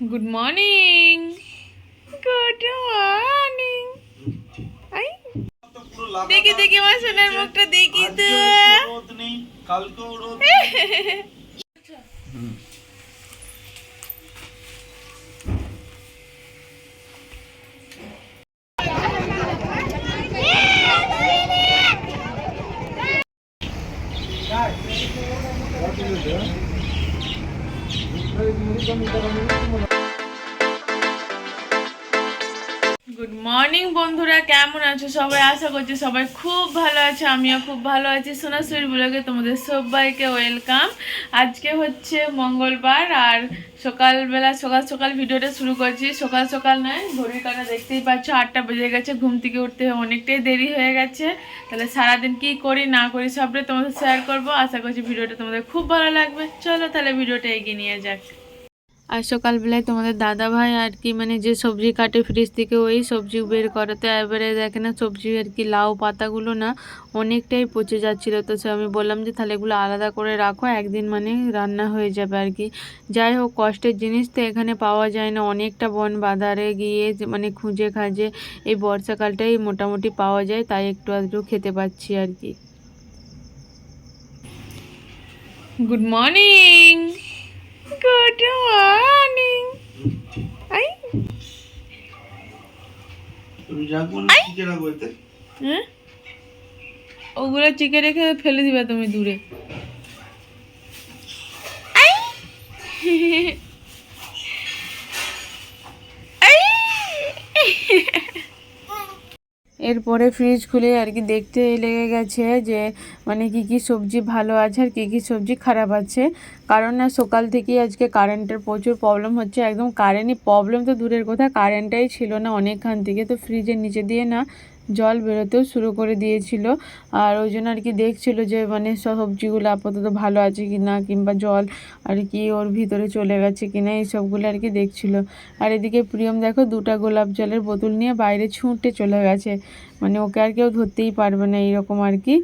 Good morning good morning আই দেখি দেখি আমার সোনার মুখটা দেখি তো। রোদ নেই কালকেও রোদ Gracias. গুড মর্নিং বন্ধুরা। কেমন আছো সবাই? আশা করছি সবাই খুব ভালো আছে, আমিও খুব ভালো আছি। সোনাশ্বরী ব্লগে তোমাদের সবাইকে ওয়েলকাম। আজকে হচ্ছে মঙ্গলবার, আর সকালবেলা, সকাল সকাল ভিডিওটা শুরু করছি। সকাল সকাল নয়, ঘড়ির কাটা দেখতেই পাচ্ছ, আটটা বেজে গেছে, ঘুম থেকে উঠতে অনেকটাই দেরি হয়ে গেছে। তাহলে সারাদিন কি করি, না করি, সবটাই তোমাদের শেয়ার করব। আশা করছি ভিডিওটা তোমাদের খুব ভালো লাগবে। চলো তাহলে ভিডিওটা এগিয়ে নিয়ে যাক। আর সকালবেলায় তোমাদের দাদা ভাই আর কি মানে যে সবজি কাটে ফ্রিজ থেকে ওই সবজি বের করাতে। এবারে দেখে না সবজি আর কি লাউ পাতাগুলো না অনেকটাই পচে যাচ্ছিল। তো সে আমি বললাম যে, তাহলে এগুলো আলাদা করে রাখো, একদিন মানে রান্না হয়ে যাবে আর কি। যাই হোক, কষ্টের জিনিস তো এখানে পাওয়া যায় না। অনেকটা বন বাজারে গিয়ে মানে খুঁজে খাজে এই বর্ষাকালটাই মোটামুটি পাওয়া যায়, তাই একটু আধটু খেতে পাচ্ছি আর কি। গুড মর্নিং গুড মর্নিং আই তুমি রাখব না কি রাখব এতে। হ্যাঁ? ওগুলো চিকে রেখে ফেলে দিবে তুমি দূরে! আই! এরপরে ফ্রিজ খুলে আর কি দেখতে লেগে গেছে যে মানে কি কি সবজি ভালো আছে আর কী কী সবজি খারাপ আছে। কারণ না, সকাল থেকেই আজকে কারেন্টের প্রচুর প্রবলেম হচ্ছে। একদম কারেন্টই প্রবলেম তো দূরের কথা কারেন্টটাই ছিল না অনেকখান থেকে। তো ফ্রিজের নিচে দিয়ে না জল বেরোতেও শুরু করে দিয়েছিল। আর ওই জন্য আর কি দেখছিল যে মানে সবজিগুলো আপাতত ভালো আছে কি না, কিংবা জল আর কি ওর ভিতরে চলে গেছে কি না, এইসবগুলো আর কি দেখছিল। আর এদিকে প্রিয়ম দেখো দুটা গোলাপ জলের বোতল নিয়ে বাইরে ছুঁটে চলে গেছে। মানে ওকে আর কেউ ধরতেই পারবে না এইরকম আর কি।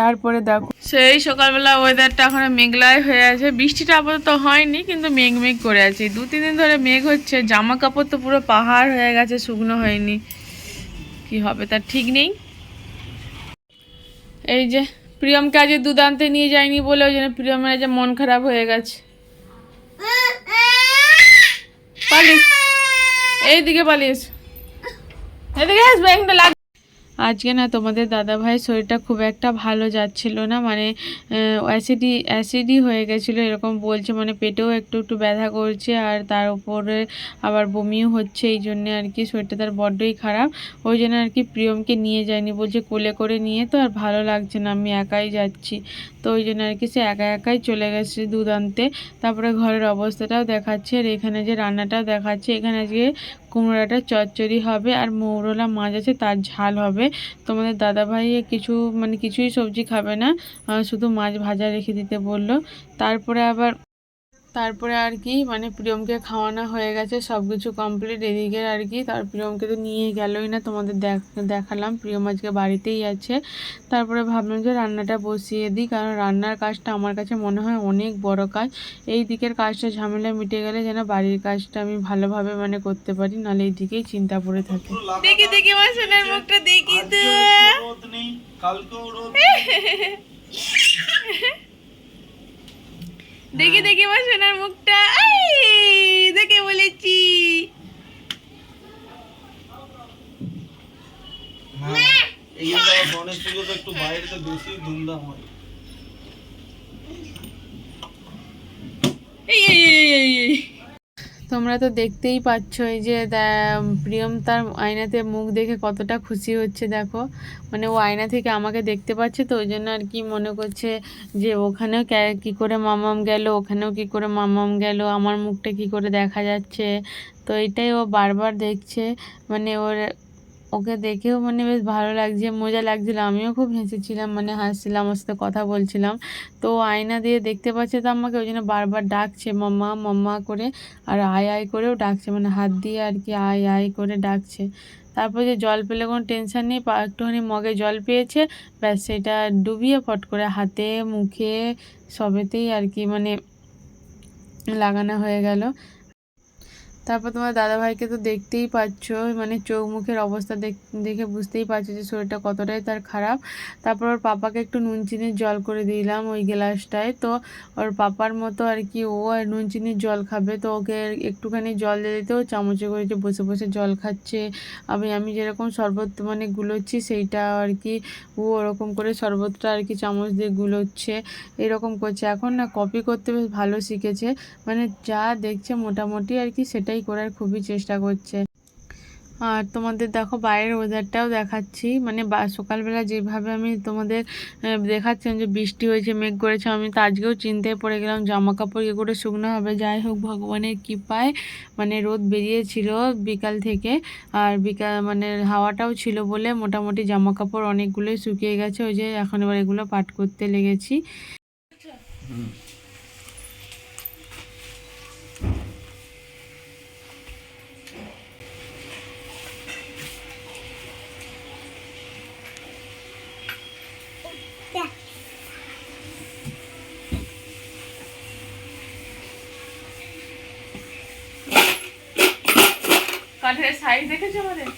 তারপরে দেখো সেই সকালবেলা ওয়েদারটা এখন মেঘলাই হয়ে আছে। বৃষ্টিটা আপাতত হয়নি, কিন্তু মেঘ মেঘ করে আছে। দু তিন দিন ধরে মেঘ হচ্ছে, জামা কাপড় তো পুরো পাহাড় হয়ে গেছে, শুকনো হয়নি। কি হবে, তার ঠিক নেই। এই যে প্রিয়মকে আজ দুদান্তে নিয়ে যায়নি বলে, ওই জন্য প্রিয়মের যে মন খারাপ হয়ে গেছে। পালিস এইদিকে পালিস এদিকে আসবে, একটা আজকে না তোমাদের দাদা ভাইয়ের শরীরটা খুব একটা ভালো যাচ্ছিল না মানে অ্যাসিডি অ্যাসিডই হয়ে গেছিল, এরকম বলছে মানে পেটেও একটু একটু ব্যথা করছে, আর তার উপরে আবার বমিও হচ্ছে, এই জন্যে আর কি শরীরটা তার বড্ডই খারাপ। ওই জন্য আর কি প্রিয়মকে নিয়ে যায়নি, বলছে কোলে করে নিয়ে, তো আর ভালো লাগছে না, আমি একাই যাচ্ছি। তো ওই জন্য আর কি সে একা একাই চলে গেছে দুধ আনতে, তারপরে ঘরের অবস্থাটাও দেখাচ্ছে, আর এখানে যে রান্নাটাও দেখাচ্ছে, এখানে আজকে কুমড়োটা চচ্চড়ি হবে, আর মৌরলা মাছ আছে, তার ঝাল হবে। তোমাদের দাদা ভাই কিছু মানে কিছুই সবজি খাবে না। শুধু মাছ ভাজা রেখে দিতে বলল। তারপরে আবার তারপরে আর কি মানে প্রিয়মকে খাওয়ানো হয়ে গেছে সব কিছু কমপ্লিট এদিকে আর কি। তার প্রিয়মকে তো নিয়ে গেলই না তোমাদের দেখ- দেখালাম প্রিয়ম আজকে বাড়িতেই আছে। তারপরে ভাবলাম যে রান্নাটা বসিয়ে দিই কারণ রান্নার কাজটা আমার কাছে মনে হয় অনেক বড় কাজ। এই দিকের কাজটা ঝামেলা মিটে গেলে যেন বাড়ির কাজটা আমি ভালোভাবে মানে করতে পারি নাহলে এই দিকেই চিন্তা পড়ে থাকে। দেখি দেখি আমার সোনার মুখটা দেখি তো। কালকেও রোদ দেখি দেখি আমার সোনার মুখটা। দেখে বলেছি। হ্যাঁ গণেশ পুজো তো একটু বাইরে তো বেশি ধুমধাম হয়। এই এই এই এই। তোমরা তো দেখতেই পাচ্ছ এই যে প্রিয়ম তার আয়নাতে মুখ দেখে কতটা খুশি হচ্ছে, দেখো। মানে ও আয়না থেকে আমাকে দেখতে পাচ্ছে তো, ওই জন্য আর কি মনে করছে যে ওখানেও কে- করে মামাম গেল, ওখানেও কি করে মামাম গেল, আমার মুখটা কি করে দেখা যাচ্ছে। তো এটাই ও বারবার দেখছে। মানে ওর ওকে দেখেও মানে বেশ ভালো লাগছে, মজা লাগছিল। আমিও খুব হেসেছিলাম মানে হাসছিলাম আমার সাথে কথা বলছিলাম। তো আয়না দিয়ে দেখতে পাচ্ছে তো আমাকে, ওই জন্য বারবার ডাকছে, মাম্মা মাম্মা করে, আর আয় আয় করেও ডাকছে মানে হাত দিয়ে আর কি আয় আয় করে ডাকছে। তারপর যে জল পেলে কোনো টেনশন নেই একটুখানি মগে জল পেয়েছে, ব্যাস সেটা ডুবিয়ে ফট করে হাতে, মুখে, সবেতেই আর কি মানে লাগানো হয়ে গেল। তারপর তোমার দাদাভাইকে তো দেখতেই পাচ্ছ মানে চোখ মুখের অবস্থা দেখ- বুঝতেই পারছ যে শরীরটা কতটাই তার খারাপ। তারপর ওর পাপাকে একটু নুন, চিনির জল করে দিলাম ওই গ্লাসটায়। তো ওর পাপার মতো আর কি, ও আর নুন, চিনির জল খাবে। তো ওকে একটুখানি জল দিয়ে ও চামচে করে যে বসে বসে জল খাচ্ছে। আমি আমি যেরকম শরবত মানে গুলোচ্ছি সেইটা আর কি, ও ওরকম করে শরবতটা আর কি চামচ দিয়ে গুলোচ্ছে, এরকম করছে। এখন না কপি করতে বেশ ভালো শিখেছে। মানে যা দেখছে মোটামুটি আর কি সেটাই করার খুবই চেষ্টা করছে। আর তোমাদের দেখো বাইরের ওয়েদারটাও দেখাচ্ছি। মানে বা- সকালবেলা যেভাবে আমি তোমাদের দেখাচ্ছিলাম যে বৃষ্টি হয়েছে মেঘ করেছে আমি তো আজকেও চিন্তায় পড়ে গেলাম জামা কাপড় ইয়ে করে শুকনো হবে। যাই হোক ভগবানের কৃপায় মানে রোদ বেরিয়েছিল বিকাল থেকে। আর বিকাল মানে হাওয়াটাও ছিল বলে মোটামুটি জামা কাপড় অনেকগুলোই শুকিয়ে গেছে। ওই যে এখন এবার এগুলো পাট করতে লেগেছি। কাঠের সাইজ দেখেছ আমাদের।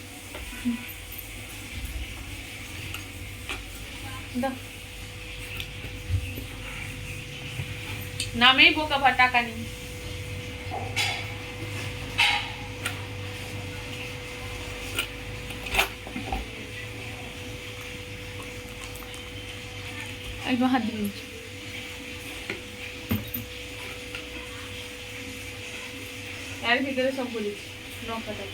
নামেই বোকা ভা টাকা নেই হাত দিয়ে দিচ্ছি। এর ভিতরে সব বলিস নৌকাটা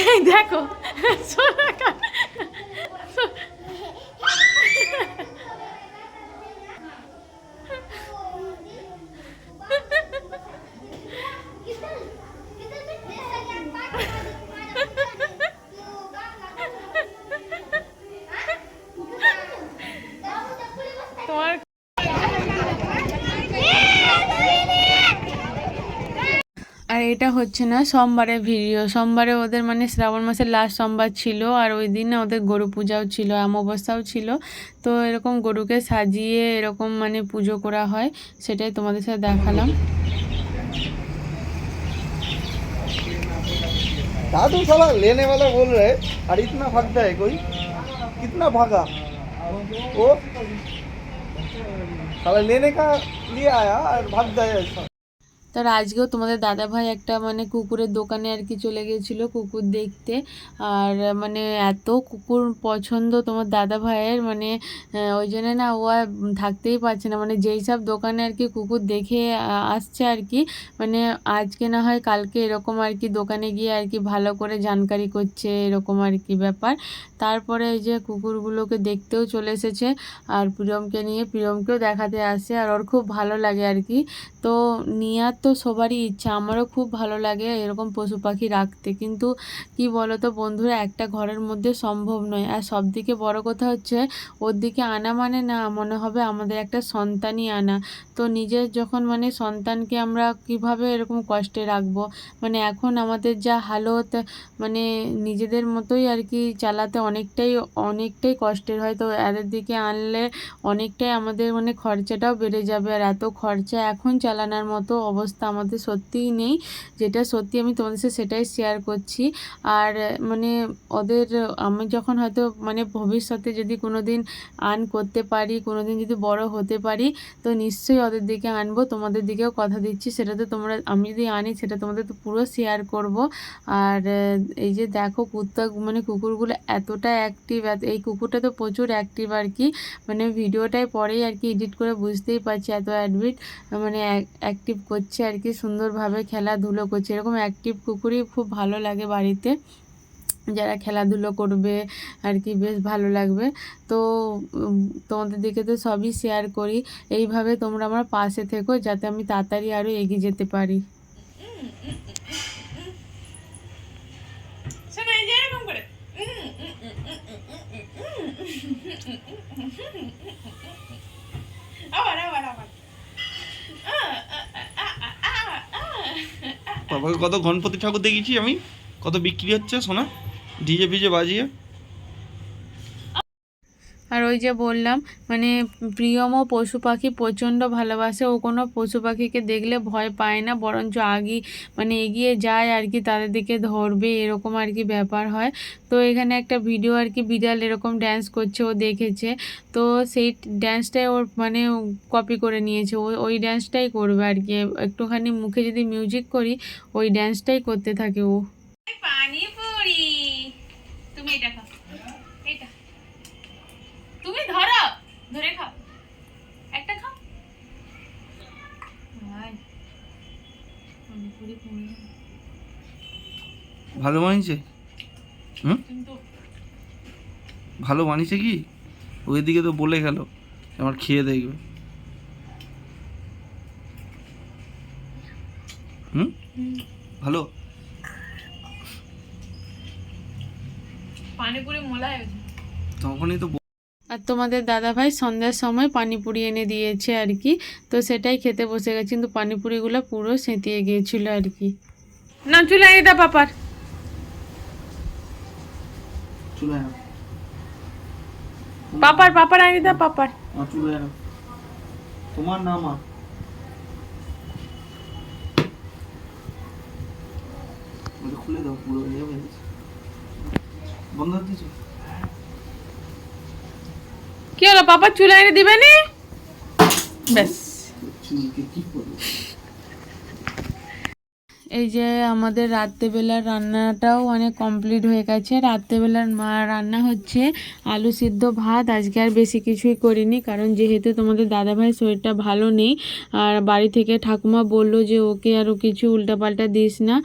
দেখো এটা হচ্ছে না সোমবারের ভিডিও সোমবারে ওদের মানে শ্রাবণ মাসের লাস্ট সোমবার ছিল আর ওই দিন না ওদের গরু পূজাও ছিল অমাবস্যাও ছিল তো এরকম গরুকে সাজিয়ে এরকম মানে পুজো করা হয় সেটাই তোমাদের সাথে দেখালাম दादू साला लेने वाला बोल रहे और इतना भागता है कोई कितना भागा वो साला लेने का लिए आया और भागता है ऐसा তার আজকেও তোমাদের দাদা ভাই একটা মানে কুকুরের দোকানে আর কি চলে গিয়েছিল কুকুর দেখতে। আর মানে এত কুকুর পছন্দ তোমার দাদা ভাইয়ের মানে ওই জন্য না ও আর থাকতেই পারছে না। মানে যেই সব দোকানে আর কি কুকুর দেখে আসছে আর কি মানে আজকে না হয় কালকে এরকম আর কি দোকানে গিয়ে আর কি ভালো করে জানকারি করছে, এরকম আর কি ব্যাপার। তারপরে এই যে কুকুরগুলোকে দেখতেও চলে এসেছে। আর প্রিয়মকে নিয়ে প্রিয়মকেও দেখাতে আসে। আর ওর খুব ভালো লাগে আর কি। তো নেওয়ার তো সবারই ইচ্ছা। আমারও খুব ভালো লাগে এরকম পশু পাখি রাখতে। কিন্তু কি বলো তো বন্ধুরা, একটা ঘরের মধ্যে সম্ভব নয়। আর সব থেকে বড় কথা হচ্ছে, ওর দিকে আনা মানে না, মনে হবে আমাদের একটা সন্তানই আনা। তো নিজের যখন মানে সন্তানকে আমরা কীভাবে এরকম কষ্টে রাখব? মানে এখন আমাদের যা হালত মানে নিজেদের মতোই আর কি চালাতে অনেকটাই অনেকটাই কষ্টের। হয় তো এদের দিকে আনলে অনেকটাই আমাদের মানে খরচাটাও বেড়ে যাবে। আর এত খরচা এখন চালানোর মতো অবস্থা আমাদের সত্যিই নেই। যেটা সত্যি আমি তোমাদের সাথে সেটাই শেয়ার করছি। আর মানে ওদের, আমি যখন হয়তো মানে ভবিষ্যতে যদি কোনো দিন আর্ন করতে পারি কোনো দিন যদি বড় হতে পারি, তো নিশ্চয়ই ওদের দিকে আনব, তোমাদের দিকেও কথা দিচ্ছি। সেটা তো তোমরা, আমি যদি আনি, সেটা তোমাদের তো পুরো শেয়ার করব। আর এই যে দেখো কুত্তা মানে কুকুরগুলো এতটা অ্যাক্টিভ এই কুকুরটা তো প্রচুর অ্যাক্টিভ আর কি। মানে ভিডিওটাই পরেই আর কি এডিট করে বুঝতেই পারছি এত অ্যাডমিট মানে অ্যাক্টিভ করছে আর কি, সুন্দরভাবে খেলাধুলো করছে। এরকম অ্যাক্টিভ কুকুরই খুব ভালো লাগে বাড়িতে। যারা খেলাধুলো করবে আর কি, বেশ ভালো লাগবে। তো তোমাদের দিকে তো সবই শেয়ার করি। এইভাবে তোমরা আমার পাশে থেকো, যাতে আমি তাড়াতাড়ি আরও এগিয়ে যেতে পারি শোনা এই যে এরকম করে আবার আবার আবার কত গণপতি ঠাকুর দেখেছি আমি? কত বিক্রি হচ্ছে? সোনা ডিজে ফিজে বাজিয়ে। ওই যে বললাম মানে প্রিয়মও পশু পাখি প্রচণ্ড ভালোবাসে, ও কোনো পশু পাখিকে দেখলে ভয় পায় না, বরঞ্চ আগে মানে এগিয়ে যায় আর কি, তাদের দিকে ধরবে, এরকম আর কি ব্যাপার হয়। তো এখানে একটা ভিডিও আর কি বিড়াল এরকম ড্যান্স করছে, ও দেখেছে, তো সেই ড্যান্সটাই ওর মানে কপি করে নিয়েছে, ও ওই ড্যান্সটাই করবে আর কি। একটুখানি মুখে যদি মিউজিক করি, ওই ড্যান্সটাই করতে থাকে ও। পানিপুরি, তুমি এটা ধরে খাও। একটা খাও। ভালো বানিয়েছে? হুম? ভালো বানিয়েছে কি? ওইদিকে তো বলে গেল আমার খেয়ে দেখবে। হুম? ভালো? পানিপুরি মোলায় তখনই তো আর তোমাদের দাদা ভাই সন্ধ্যার সময় পানিপুরি এনে দিয়েছে আর কি। তো সেটাই খেতে বসে গেছে কিন্তু পানিপুরিগুলো পুরো সেঁতিয়ে গিয়েছিল আর কি। না চুলে এনে দা পাপার। পাপার পাপার এনে দা পাপার। তোমার নাম খুলে দাও পুরো ইয়ে বন্ধ কি হলো পাপা চুলাইনে এনে দিবে নি? ব্যাস। এই যে আমাদের রাত্রেবেলার রান্নাটাও অনেক কমপ্লিট হয়ে গেছে। রাত্রেবেলার মা রান্না হচ্ছে আলু সিদ্ধ ভাত। আজকে আর বেশি কিছুই করিনি, কারণ যেহেতু তোমাদের দাদাভাই শরীরটা ভালো নেই, আর বাড়ি থেকে ঠাকুমা বলল যে ওকে আরও কিছু উল্টাপাল্টা দিস না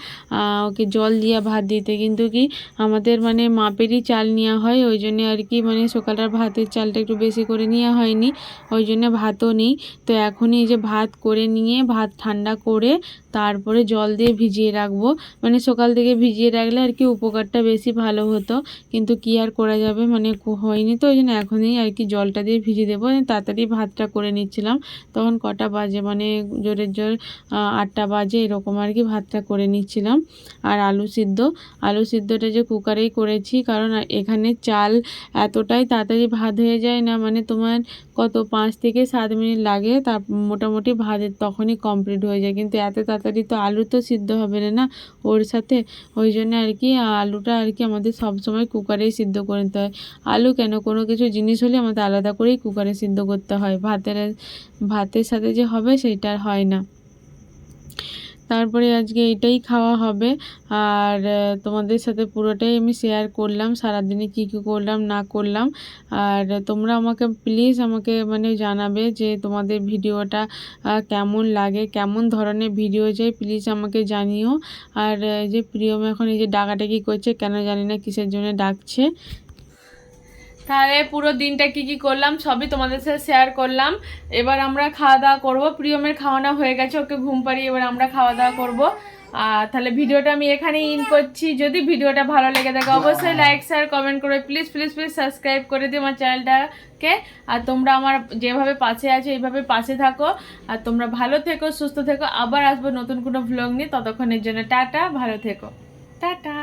ওকে জল দিয়ে ভাত দিতে। কিন্তু কি আমাদের মানে মাপেরই চাল নেওয়া হয়, ওই জন্য আর কি মানে সকালের ভাতের চালটা একটু বেশি করে নেওয়া হয়নি, ওই জন্য ভাতও নেই। তো এখনই এই যে ভাত করে নিয়ে, ভাত ঠান্ডা করে তারপরে জল দিয়ে ভিজিয়ে রাখব। মানে সকাল থেকে ভিজিয়ে রাখলে আর কি উপকারটা বেশি ভালো হতো। কিন্তু কি আর করা যাবে? মানে হয়নি তো ওই জন্য এখনই আর কি জলটা দিয়ে ভিজিয়ে দেবো। তাড়াতাড়ি ভাতটা করে নিচ্ছিলাম। তখন কটা বাজে? মানে জোরের জোর আটটা বাজে, এরকম আর কি ভাতটা করে নিচ্ছিলাম। আর আলু সিদ্ধ। আলু সিদ্ধটা যে কুকারেই করেছি, কারণ এখানে চাল এতটাই তাড়াতাড়ি ভাত হয়ে যায় না। মানে তোমার কত পাঁচ থেকে সাত মিনিট লাগে, তার মোটামুটি ভাতের তখনই কমপ্লিট হয়ে যায়। কিন্তু এত তাড়াতাড়ি তো আলু তো সিদ্ধ হবে না না? ওর সাথে। ওই জন্য আর কি আলুটা আর কি আমাদের সবসময় কুকারেই সিদ্ধ করে নিতে হয়। আলু কেন? কোনো কিছু জিনিস হলে আমাদের আলাদা করেই কুকারে সিদ্ধ করতে হয়। ভাতের ভাতের সাথে যে হবে সেইটা আর হয় না। তারপরে আজকে এটাই খাওয়া হবে। আর তোমাদের সাথে পুরোটাই আমি শেয়ার করলাম, সারাদিনে কী কী করলাম, না করলাম। আর, তোমরা আমাকে প্লিজ আমাকে মানে জানাবে যে তোমাদের ভিডিওটা কেমন লাগে, কেমন ধরনের ভিডিও চাই প্লিজ আমাকে জানিও। আর যে প্রিয়ম এখন এই যে ডাকাডাকি করছে, কেন জানি না কিসের জন্য ডাকছে। তাহলে পুরো দিনটা কি কি করলাম সবই তোমাদের সাথে শেয়ার করলাম। এবার আমরা খাওয়া দাওয়া করব। প্রিয়মের খাওয়ানো হয়ে গেছে, ওকে ঘুম পাড়িয়ে এবার আমরা খাওয়া দাওয়া করব। আর তাহলে ভিডিওটা আমি এখানেই ইন করছি। যদি ভিডিওটা ভালো লেগে থাকে, অবশ্যই লাইক শেয়ার কমেন্ট করে প্লিজ প্লিজ প্লিজ সাবস্ক্রাইব করে দিও আমার চ্যানেলটাকে আর তোমরা আমার যেভাবে পাশে আছো, এইভাবে পাশে থাকো। আর তোমরা ভালো থেকো, সুস্থ থেকো। আবার আসব নতুন কোনো ভ্লগ নিয়ে। ততক্ষণের জন্য টাটা, ভালো থেকো। টাটা।